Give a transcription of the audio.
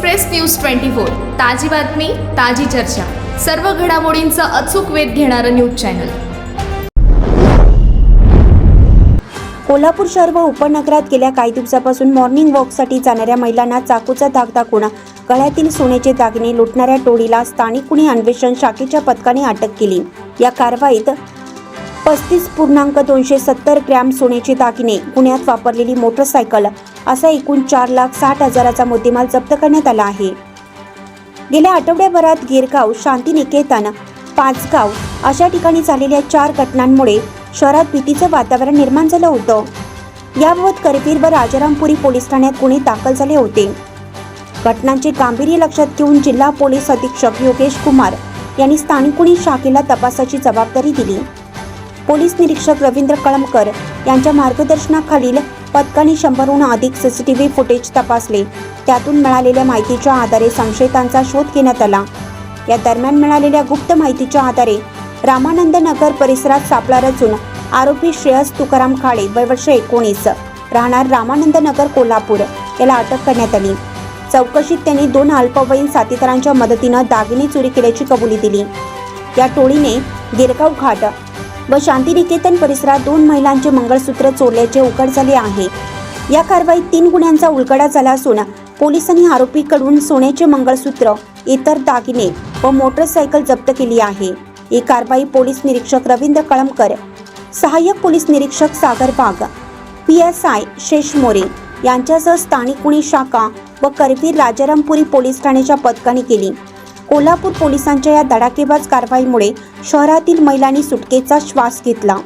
Express news twenty four ताजी बातमी ताजी चर्चा. सर्व घडामोडींचा अचूक वेध घेणारं न्यूज चॅनल. कोल्हापूर शहर व उपनगरात गेल्या काही दिवसापासून मॉर्निंग वॉकसाठी जाणाऱ्या महिलांना चाकूचा धाक दाखवणं गळ्यातील सोन्याचे दागिने लुटणाऱ्या टोळीला स्थानिक गुन्हे अन्वेषण शाखेच्या पथकाने अटक केली. या कारवाईत पस्तीस पूर्णांक दोनशे सत्तर ग्रॅम सोन्याचे दागिने गुन्ह्यात वापरलेली मोटरसायकल असा एकूण चार लाख साठ हजाराचा मुद्देमाल जप्त करण्यात आला आहे. गेल्या आठवड्याभरात गिरगाव शांतिनिकेतन पाचगाव अशा ठिकाणी झालेल्या चार घटनांमुळे शहरात भीतीचं वातावरण निर्माण झालं होतं. याबाबत करवीर व राजारामपुरी पोलीस ठाण्यात गुन्हे दाखल झाले होते. घटनांचे गांभीर्य लक्षात घेऊन जिल्हा पोलीस अधीक्षक योगेश कुमार यांनी स्थानिक गुन्हे शाखेला तपासाची जबाबदारी दिली. पोलीस निरीक्षक रवींद्र कळमकर यांच्या मार्गदर्शनाखालील पथकाने शंभरहून अधिक सीसीटीव्ही फुटेज तपासले. त्यातून मिळालेल्या माहितीच्या आधारे संशयितांचा शोध घेण्यात आला. या दरम्यान मिळालेल्या गुप्त माहितीच्या आधारे रामानंद नगर परिसरात सापळा रचून आरोपी श्रेयस तुकाराम खाळे वय वर्ष एकोणीस राहणार रामानंद नगर कोल्हापूर याला अटक करण्यात आली. चौकशीत त्यांनी दोन अल्पवयीन साथीदारांच्या मदतीनं दागिने चोरी केल्याची कबुली दिली. या टोळीने गिरगाव घाट व शांतिनिकेतन परिसरात दोन महिलांचे मंगळसूत्र चोरल्याचे उघड झाले आहे. या कारवाईत तीन गुन्ह्यांचा उलगडा झाला असून पोलिसांनी आरोपीकडून सोन्याचे मंगळसूत्र इतर दागिने व मोटरसायकल जप्त केली आहे. ही कारवाई पोलीस निरीक्षक रवींद्र कळमकर सहाय्यक पोलीस निरीक्षक सागर बाग पी एस आय शेष मोरे यांच्यासह स्थानिक गुन्हे शाखा व करवीर राजारामपुरी पोलीस ठाण्याच्या पथकाने केली. कोल्हापूर पोलिसांच्या या धडाकेबाज कारवाईमुळे शहरातील महिलांनी सुटकेचा श्वास घेतला.